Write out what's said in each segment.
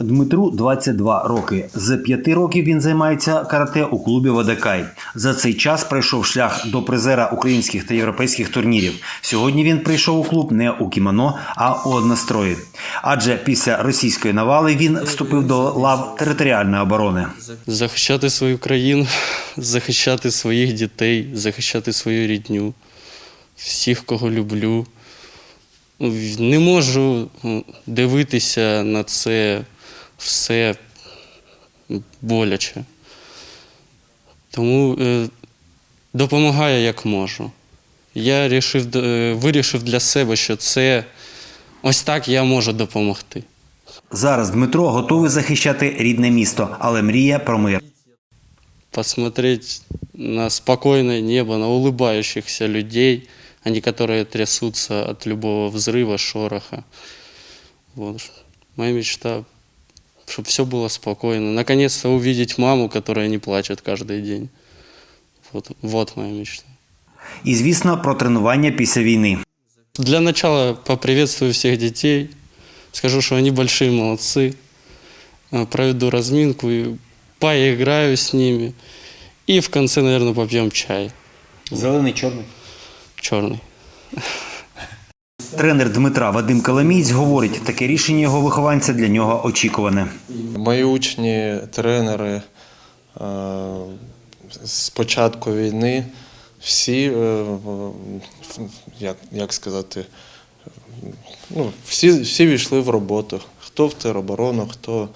Дмитру 22 роки. З п'яти років він займається карате у клубі Водокай. За цей час пройшов шлях до призера українських та європейських турнірів. Сьогодні він прийшов у клуб не у кімоно, а у однострої. Адже після російської навали він вступив до лав територіальної оборони. захищати свою країну, захищати своїх дітей, захищати свою рідню, всіх, кого люблю. Не можу дивитися на це все боляче. Тому е, допомагаю як можу. Я рішив, д- е, вирішив для себе, що це ось так я можу допомогти. Зараз Дмитро готовий захищати рідне місто, але мріє про мир. посмотреть на спокойное небо, на улыбающихся людей, а не которые трясутся от любого взрыва, шороха. Вот. Моя мечта, чтобы все было спокойно. Наконец-то увидеть маму, которая не плачет каждый день. Вот, вот моя мечта. І, звісно, про тренування після війни. Для начала поприветствую всех детей. Скажу, что они большие молодцы. Э, Проведу разминку и поиграю с ними. И в конце, наверное, попьем чай. Зелений, чорний. Черный. Тренер Дмитра Вадим Коломієць говорить, таке рішення його вихованця для нього очікуване. Мої учні, тренери е, з початку війни всі, е, як, як сказати, ну, всі, всі війшли в роботу. Хто в тероборону, хто,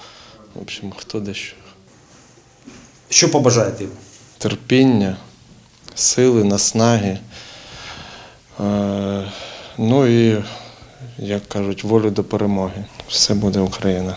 в общем, хто дещо. Що побажаєте? їм? Терпіння, сили, наснаги. Ну і, як кажуть, волю до перемоги. Все буде Україна.